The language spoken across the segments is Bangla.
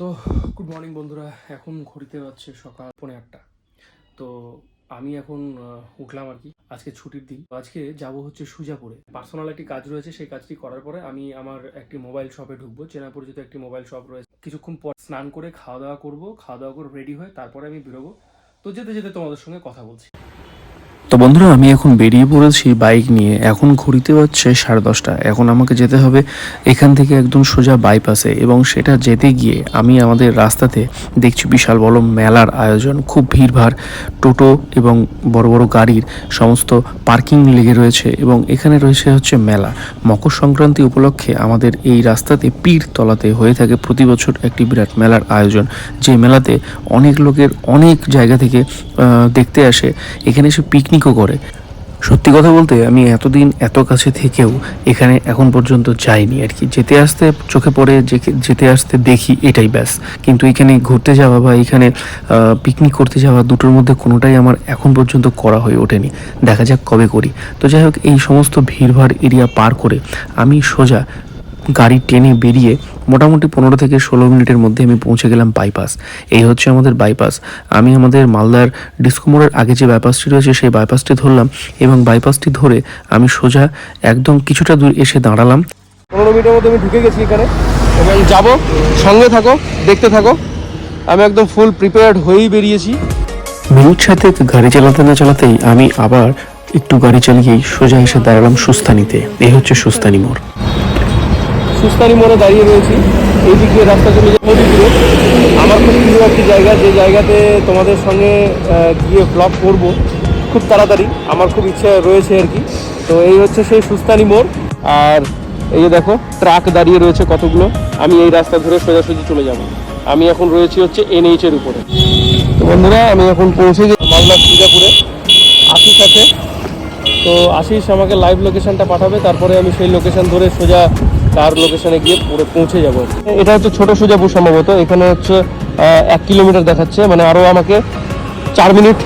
তো গুড মর্নিং বন্ধুরা। এখন ঘড়িতে হচ্ছে সকাল পৌনে আটটা। তো আমি এখন উঠলাম আর কি। আজকে ছুটির দিন। আজকে যাব হচ্ছে সুজাপুরে। পার্সোনাল একটি কাজ রয়েছে, সেই কাজটি করার পরে আমি আমার একটি মোবাইল শপে ঢুকবো। চেনা পরিচিত একটি মোবাইল শপ রয়েছে। কিছুক্ষণ পর স্নান করে খাওয়া দাওয়া করব। খাওয়া দাওয়া করে রেডি হয়ে তারপরে আমি বেরোবো। তো যেতে যেতে তোমাদের সঙ্গে কথা বলছি। তো বন্ধুরা, আমি এখন বেরিয়ে পড়েছি বাইক নিয়ে। এখন ঘড়িতে হচ্ছে সাড়ে দশটা। এখন আমাকে যেতে হবে এখান থেকে একদম সোজা বাইপাসে এবং সেটা যেতে গিয়ে আমি আমাদের রাস্তাতে দেখছি বিশাল বড় মেলার আয়োজন। খুব ভিড়ভাড়, টোটো এবং বড় বড় গাড়ির সমস্ত পার্কিং লেগে রয়েছে এবং এখানে রয়েছে হচ্ছে মেলা। মকর সংক্রান্তি উপলক্ষে আমাদের এই রাস্তাতে পীর তলাতে হয়ে থাকে প্রতি বছর একটি বিরাট মেলার আয়োজন। যে মেলাতে অনেক লোকের অনেক জায়গা থেকে দেখতে আসে। এখানে এসে পিকনিকও করে। সত্যি কথা বলতে আমি এতদিন এত কাছে থেকেও এখানে এখন পর্যন্ত যাইনি আর কি। যেতে আসতে চোখে পড়ে যেতে আসতে দেখি এটাই ব্যাস। কিন্তু এখানে ঘুরতে যাওয়া বা এখানে পিকনিক করতে যাওয়া দুটোর মধ্যে কোনোটাই আমার এখন পর্যন্ত করা হয়ে ওঠেনি। দেখা যাক কবে করি। তো যাই হোক, এই সমস্ত ভিড়ভাড় এরিয়া পার করে আমি সোজা গাড়ি টেনে বেরিয়ে মোটামুটি পনেরো থেকে ষোলো মিনিটের মধ্যে আমি পৌঁছে গেলাম বাইপাস এই হচ্ছে আমাদের বাইপাস আমি আমাদের মালদার ডিসকোমোড়ের আগে যে বাইপাসটি রয়েছে সেই বাইপাসটি ধরলাম এবং বাইপাসটি ধরে আমি সোজা একদম কিছুটা দূর এসে দাঁড়ালাম। পনেরো মিনিটের মধ্যে আমি ঢুকে গেছি এখানে এবং যাব। সঙ্গে থাকো দেখতে থাকো। আমি একদম ফুল প্রিপেয়ার্ড হয়েই বেরিয়েছি। মিনিট সাথে গাড়ি চালাতে না চালাতেই আমি আবার একটু গাড়ি চালিয়েই সোজা এসে দাঁড়ালাম সুস্তানিতে। এই হচ্ছে সুস্তানি মোড়। সুস্তানি মোড়ে দাঁড়িয়ে রয়েছি। এই দিক দিয়ে রাস্তা চলে যায় নদীপুরে আমার খুব প্রিয় একটি জায়গা, যে জায়গাতে তোমাদের সঙ্গে গিয়ে ব্লগ করব, খুব তাড়াতাড়ি। আমার খুব ইচ্ছা রয়েছে আর কি। তো এই হচ্ছে সেই সুস্তানি মোড়। আর এই যে দেখো, ট্রাক দাঁড়িয়ে রয়েছে কতগুলো। আমি এই রাস্তা ধরে সোজাসুজি চলে যাব। আমি এখন রয়েছি হচ্ছে এনএইচ এর উপরে। তো বন্ধুরা, আমি এখন পৌঁছে গেছি মালদা সুজাপুরে আশিস আছে। তো আশিস আমাকে লাইভ লোকেশানটা পাঠাবে। তারপরে আমি সেই লোকেশন ধরে সোজা তার লোকেশনে গিয়ে পুরো পৌঁছে যাব। এটা হচ্ছে ছোট সুজাপুর সম্ভবত। এখানে হচ্ছে এক কিলোমিটার দেখাচ্ছে। মানে আরও আমাকে চার মিনিট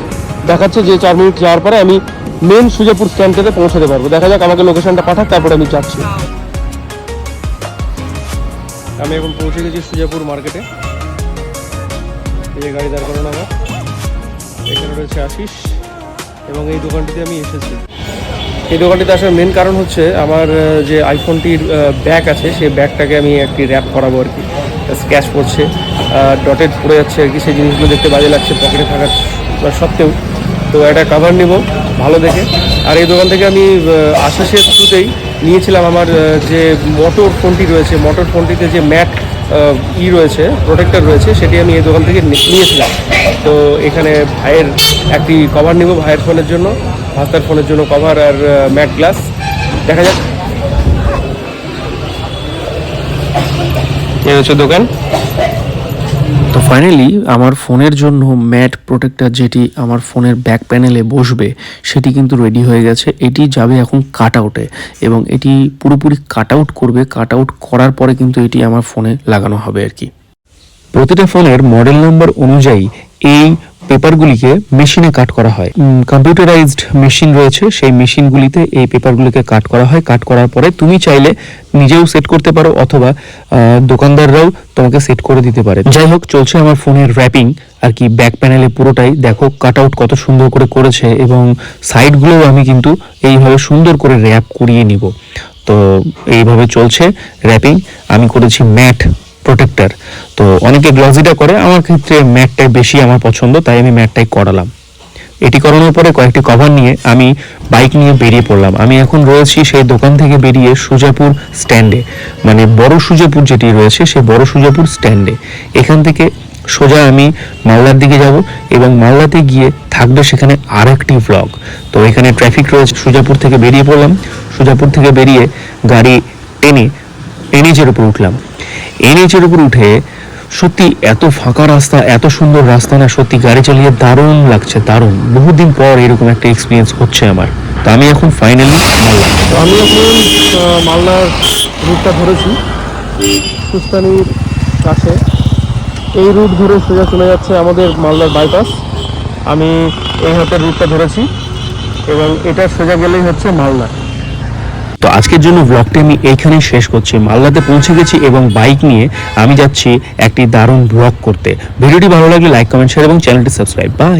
দেখাচ্ছে যে চার মিনিট যাওয়ার পরে আমি মেন সুজাপুর স্ট্যান্ডটাতে পৌঁছাতে পারব। দেখা যাক আমাকে লোকেশনটা পাঠাক, তারপরে আমি যাচ্ছি। আমি এখন পৌঁছে গেছি সুজাপুর মার্কেটে এই গাড়ি দাঁড় করানো আমার। এখানে রয়েছে আশিস এবং এই দোকানটিতে আমি এসেছি। এই দোকানটিতে আসার মেন কারণ হচ্ছে আমার যে আইফোনটির ব্যাগ আছে, সেই ব্যাগটাকে আমি একটি র্যাপ করাবো আর কি। স্ক্যাচ পড়ছে। ডটেড পড়ে যাচ্ছে আর কি। সেই জিনিসগুলো দেখতে বাজে লাগছে পকেটে থাকার সত্ত্বেও। তো একটা কাভার নিব, ভালো দেখে। আর এই দোকান থেকে আমি আশিসের থ্রুতেই নিয়েছিলাম আমার যে মোটর ফোনটি রয়েছে মোটর ফোনটিতে যে ম্যাট ই রয়েছে প্রোটেক্টর রয়েছে, সেটি আমি এই দোকান থেকে নিয়েছিলাম। তো এখানে ভাইয়ের একটি কভার নিব ভাইয়ের ফোনের জন্য। ভাস্তার ফোনের জন্য কভার আর ম্যাট গ্লাস দেখা যাক। এই হচ্ছে দোকান। তো ফাইনালি আমার ফোনের জন্য ম্যাট প্রোটেক্টর যেটি আমার ফোনের ব্যাক প্যানেলে বসবে সেটি কিন্তু রেডি হয়ে গেছে। এটি যাবে এখন কাট আউটে এবং এটি পুরোপুরি কাট আউট করবে। কাট আউট করার পরে কিন্তু এটি আমার ফোনে লাগানো হবে আর কি। প্রতিটা ফোনের মডেল নাম্বার অনুযায়ী এই পেপারগুলিকে মেশিনে কাট করা হয়। কম্পিউটারাইজড মেশিন রয়েছে, সেই মেশিনগুলিতে এই পেপারগুলিকে কাট করা হয়। কাট করার পরে তুমি চাইলে নিজেও সেট করতে পারো অথবা দোকানদাররাও তোমাকে সেট করে দিতে পারে। যাই হোক, চলছে আমার ফোনের র্যাপিং আর কি ব্যাক প্যানেলে পুরোটাই। দেখো কাট আউট কত সুন্দর করে করেছে এবং সাইডগুলোও আমি কিন্তু এইভাবে সুন্দর করে র্যাপ করিয়ে নিব। তো, এইভাবে চলছে র্যাপিং আমি করেছি ম্যাট প্রোটেক্টর তো অনেকে গ্লসিটা করে, আমার ক্ষেত্রে ম্যাটটাই বেশি আমার পছন্দ, তাই আমি ম্যাটটাই করালাম। এটি করানোর পরে কয়েকটি কভার নিয়ে আমি বাইক নিয়ে বেরিয়ে পড়লাম। আমি এখন রয়েছি সেই দোকান থেকে বেরিয়ে সুজাপুর স্ট্যান্ডে মানে বড় সুজাপুর যেটি রয়েছে সেই বড় সুজাপুর স্ট্যান্ডে এখান থেকে সোজা আমি মালদার দিকে যাব এবং মালদাতে গিয়ে থাকবে সেখানে আর একটি ব্লগ তো এখানে ট্রাফিক রয়েছে, সুজাপুর থেকে বেরিয়ে পড়লাম। সুজাপুর থেকে বেরিয়ে গাড়ি টেনে এনএচের উপর উঠলাম। এনএচের উপর উঠে সত্যি এত ফাঁকা রাস্তা, এত সুন্দর রাস্তা না, সত্যি গাড়ি চালিয়ে দারুণ লাগছে, দারুণ। বহুদিন পর এরকম একটা এক্সপিরিয়েন্স হচ্ছে আমার। তো আমি এখন ফাইনালি মালদা। তো আমি এখন মালদার রুটটা ধরেছি সুস্তানির কাছে। এই রুট ধরে সোজা চলে যাচ্ছে আমাদের মালদার বাইপাস আমি এই হাতের রুটটা ধরেছি এবং এটা সোজা গেলেই হচ্ছে মালদা। তো আজকের জন্য ব্লগটি আমি এইখানেই শেষ করছি। মালদাতে পৌঁছে গেছি এবং বাইক নিয়ে আমি যাচ্ছি একটি দারুণ ব্লগ করতে। ভিডিওটি ভালো লাগলে লাইক কমেন্ট শেয়ার এবং চ্যানেলটি সাবস্ক্রাইব বাই